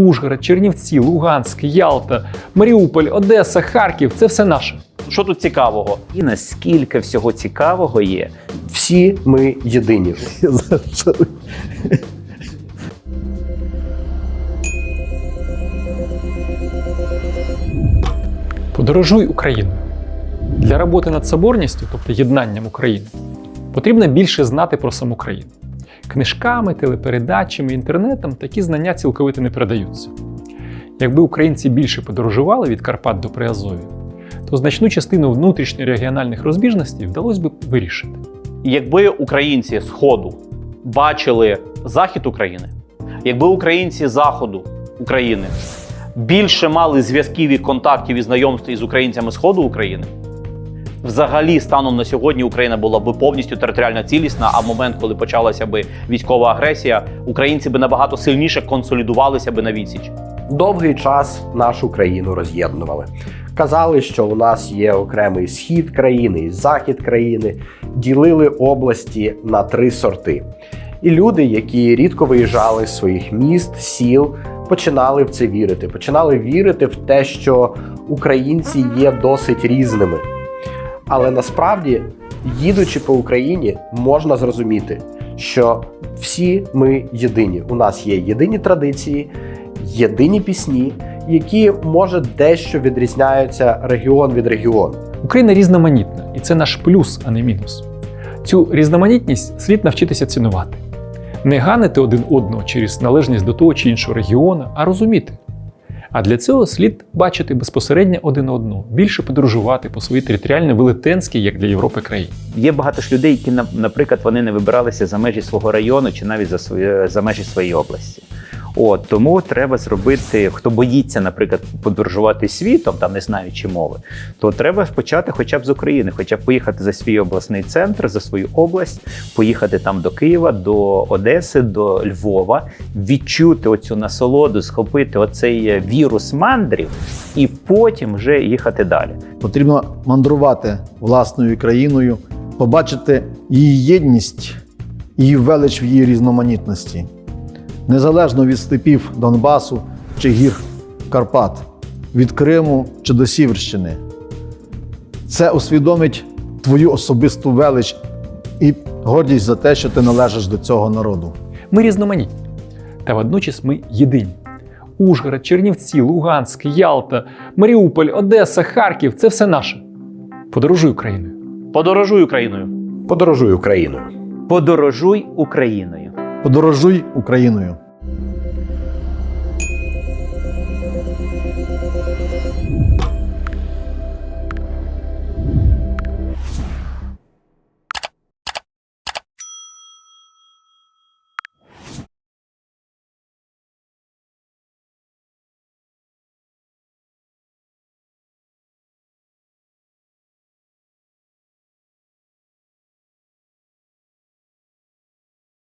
Ужгород, Чернівці, Луганськ, Ялта, Маріуполь, Одеса, Харків це все наше. Що тут цікавого? І наскільки всього цікавого є, Всі ми єдині. Подорожуй Україною. Для роботи над соборністю, тобто єднанням України, потрібно більше знати про саму країну. Книжками, телепередачами, інтернетом такі знання цілковито не передаються. Якби українці більше подорожували від Карпат до Приазов'я, то значну частину внутрішньорегіональних розбіжностей вдалося б вирішити. Якби українці Сходу бачили захід України, якби українці Заходу України більше мали зв'язків і контактів і знайомств із українцями Сходу України, взагалі станом на сьогодні Україна була б повністю територіально цілісна. А в момент, коли почалася би військова агресія, українці би набагато сильніше консолідувалися би на відсіч. Довгий час нашу країну роз'єднували. Казали, що у нас є окремий схід країни і захід країни, ділили області на три сорти. І люди, які рідко виїжджали з своїх міст, сіл, починали в це вірити. Починали вірити в те, що українці є досить різними. Але насправді, їдучи по Україні, можна зрозуміти, що всі ми єдині. У нас є єдині традиції, єдині пісні, які може дещо відрізняються регіон від регіону. Україна різноманітна, і це наш плюс, а не мінус. Цю різноманітність слід навчитися цінувати. Не ганити один одного через належність до того чи іншого регіону, а розуміти. А для цього слід бачити безпосередньо один одного, більше подорожувати по своїй територіально велетенській, як для Європи, країні. є багато ж людей, які, на- наприклад, вони не вибиралися за межі свого району чи навіть за своє за межі своєї області. От тому треба зробити, хто боїться, наприклад, подорожувати світом, там не знаючи мови, то треба почати хоча б з України, хоча б поїхати за свій обласний центр, за свою область, поїхати там до Києва, до Одеси, до Львова, відчути оцю насолоду, схопити оцей вірус мандрів, і потім вже їхати далі. Потрібно мандрувати власною країною, побачити її єдність, її велич в її різноманітності, незалежно від степів Донбасу чи гір Карпат, від Криму чи до Сіверщини. Це усвідомить твою особисту велич і гордість за те, що ти належиш до цього народу. Ми різноманітні, та водночас ми єдині. Ужгород, Чернівці, Луганськ, Ялта, Маріуполь, Одеса, Харків це все наше. Подорожуй Україною. Подорожуй Україною. Подорожуй Україною. Подорожуй Україною. Подорожуй Україною.